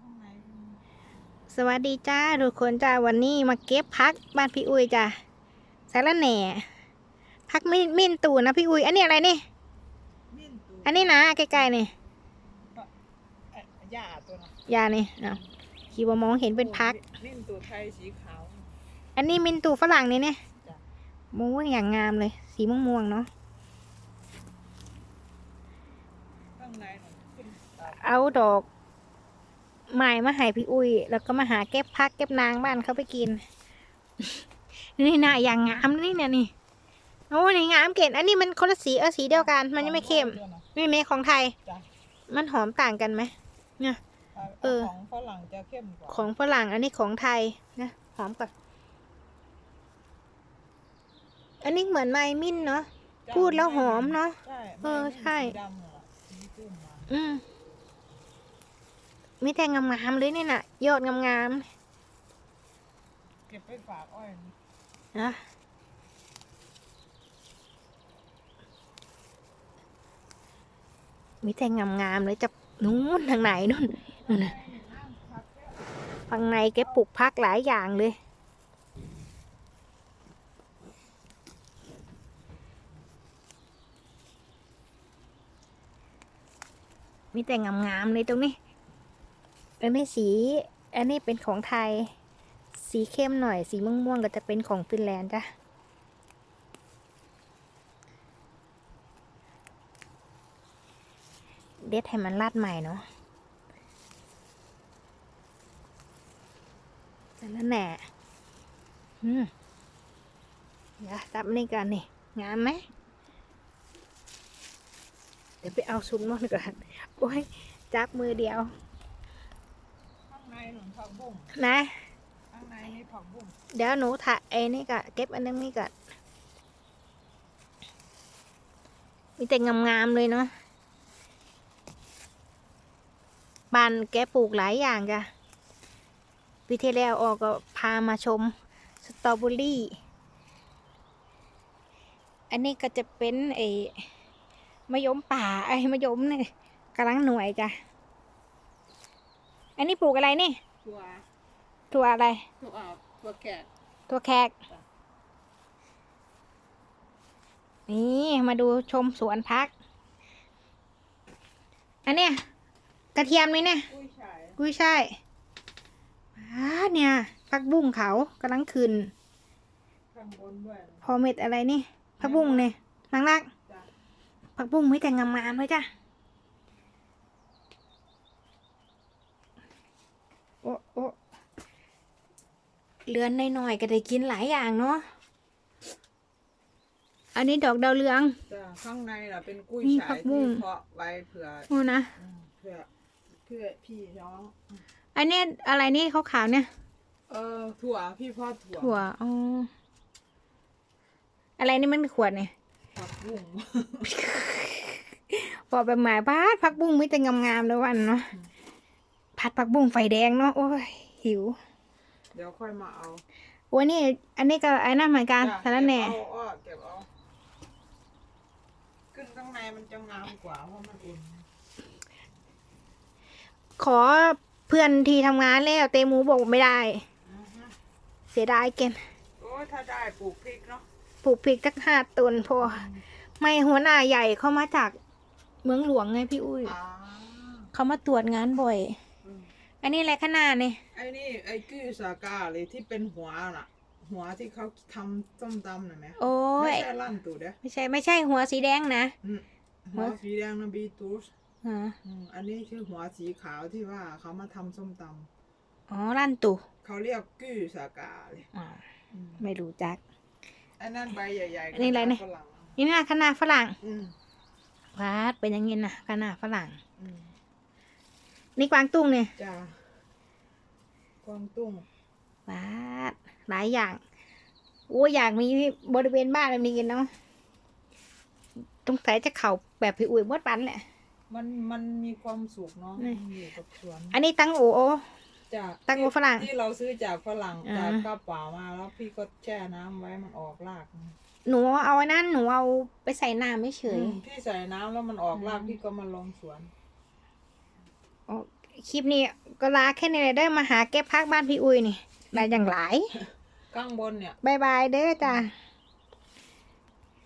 ข้างในมีสวัสดีจ้าทุกคนจ้าวันนี้มาเก็บพักบ้านพี่อุ้ยจ้าสารแหน่พักมิมินตูนะพี่อุ้ยอันนี้อะไรนี่มิ้นตูอันนี้นะใกล้ๆนี่เอ่อหญ้าตัวนะยานี่เอาขี่บมองเห็นเป็นพักมิ้นตูไทยสีขาวอันนี้มินตูฝรั่งนี่เนี่ยจ้ะมูอย่างงามเลย สีม่วงๆเนาะข้างในน่ะขึ้นตาเอาดอก ไม้มาให้พี่อุ้ย แล้วก็มาหาเก็บพักเก็บนางบ้านเขาไปกิน นี่นะอย่างงามนี่เนี่ยนี่โอ้นี่งามเก่งอันนี้มันคนละสีเออสีเดียวกัน มันยังไม่เข้มด้วยนะนี่เมของไทยจ้ะมันหอมต่างกันไหมเออของฝรั่งจะเข้มกว่าของฝรั่งอันนี้ของไทยนะหอมก่อนอันนี้เหมือนไมมิ้นเนาะจ้ะพูดแล้วหอมเนอะใช่เออใช่สีดำน่ะสีเข้ม มาอืมมีแต่งามๆเลยนี่น่ะยอดงามๆเก็บไปฝากอ้อยนะมีแต่งามๆเลยจะนู้นทางไหนนู่นนู่นฝั่งในแกปลูกพักหลายอย่างเลยมีแต่งามๆเลยตรงนี้ อันนี้สี อันนี้เป็นของไทย สีเข้มหน่อย สีม่วงๆก็จะเป็นของฟินแลนด์จ้ะเด็ดให้มันลาดใหม่เนาะแต่ละแหน่อืมเดี๋ยวจับนี่กันนี่ งามไหม เดี๋ยวไปเอาซุ้มนอนก่อน โอ้ย จับมือเดียว ในหนุนผักบุ้งนะข้างในนี่ผักบุ้งเดี๋ยวหนูถ่ายไอ้นี่ก่อนเก็บอันนึงนี่ก่อนมีแต่งามๆเลยเนาะบ้านแกปลูกหลายอย่างจ้ะปีที่แล้วออกก็พามาชมสตรอเบอรี่ อันนี้ก็จะเป็นไอ้มะยมป่าไอ้มะยมเนี่ยกำลังหน่วยจ้ะ อันนี้ปลูกอะไรนี่ถั่วตัวอะไรถั่วถั่วแกะตัวแขก นี่มาดูชมสวนพัก อันเนี้ยกระเทียมนี่เนี่ย กุ้ยช่ายกุ้ยช่ายอ่าเนี่ยพักบุ้งเขากำลังขึ้นข้างบนด้วยพอเม็ดอะไรนี่พักบุ้งเนี่ยนางรักจ้ะพักบุ้งไม่แต่งงามๆเลยจ้ะ โอ้โอ้เลือนหน่อยๆก็ได้กินหลายอย่างเนาะ อันนี้ดอกดาวเรือง จ้ะข้างในน่ะเป็นกุ้ยมีช่าผัยกบุ้ที่ง เพาะไว้เผื่อโอ้นะ อืมเพื่อเพื่อพี่น้อง อันเนี้ยอะไรนี่ขาวๆเนี่ย เออถั่วพี่พ่อถั่วถั่ว อ๋อ อะไรนี่มันขวดเนี่ย ผักบุ้งพอไปหมายพัดผักบุ้งไม่แต่งามๆเลยวันเนาะ ผัดผักบุ้งไฟแดงเนาะโอ้ยหิว เดี๋ยวค่อยมาเอาโอ้ยนี่ อันนี้ก็ไอ้นั่นเหมือนกันจ้ะสารแหน่ เก็บเอาอ้อเก็บเอาขึ้นข้างในมันจะงามกว่าเพราะมันอุ่นขอเพื่อนที่ทำงานแล้วเตหมูบอกไม่ได้ อือฮึเสียดายเกินโอ้ยถ้าได้ปลูกพริกเนาะปลูกพริกตั้งห้าต้นพอ ไม่หัวหน้าใหญ่เข้ามาจากเมืองหลวงไงพี่อุ้ยอ่าเขามาตรวจงานบ่อย อืมอันนี้อะไรขนาดเนี่ยไอ้นี่ไอ้กิ้วสากาเลยที่เป็นหัวน่ะ หัวที่เขาทำส้มตำน่ะไหมโอ้ไม่ยใช่ลั่นตูเด้อไม่ใช่ไม่ใช่หัวสีแดงนะอืมหัวสีแดงนะบีทูสอ๋ออืมอันนี้คือหัวสีขาวที่ว่าเขามาทำส้มตอ๋อลั่นตุำเขาเรียกกิ้วสากาเลยอ๋ออืมไม่รู้จักไอ้นั่นใบใหญ่ๆอันนี้อะไรเนี่ย ฝรั่งนี่นะคณะฝรั่งอืมวาดเป็นอยังไงนะคณะฝรั่ง อืมนี่กวางตุ้งเนี่ยจ้าก วางตุ้งวาดหลายอย่าง โอ้อยากมีบริเวณบ้านแบบนี้กันเนาะตรงสายจะเข่าแบบพี่อุ้ยมดปันแหละ มันมันมีความสุขเนาะนี่มันอยู่กับสวน อันนี้ตั้งโอโอจากตังโอฝรั่งที่เราซื้อจากฝรั่งอ่าจากกระเป๋ามาแล้วพี่ก็แช่น้ำไว้มันออกราก หนูเอาไอ้นั่นหนูเอาไปใส่น้ำไม่เฉยอืมพี่ใส่น้ำแล้วมันออกรากอืมพี่ก็มาลงสวนอ๋อคลิปนี้ ก็ลาแค่นี้เลยเด้อมาหาเก็บพักบ้านพี่อุ้ยนี่ได้อย่างหลาย ข้างบนเนี่ย บายบายเด้อจ้าบ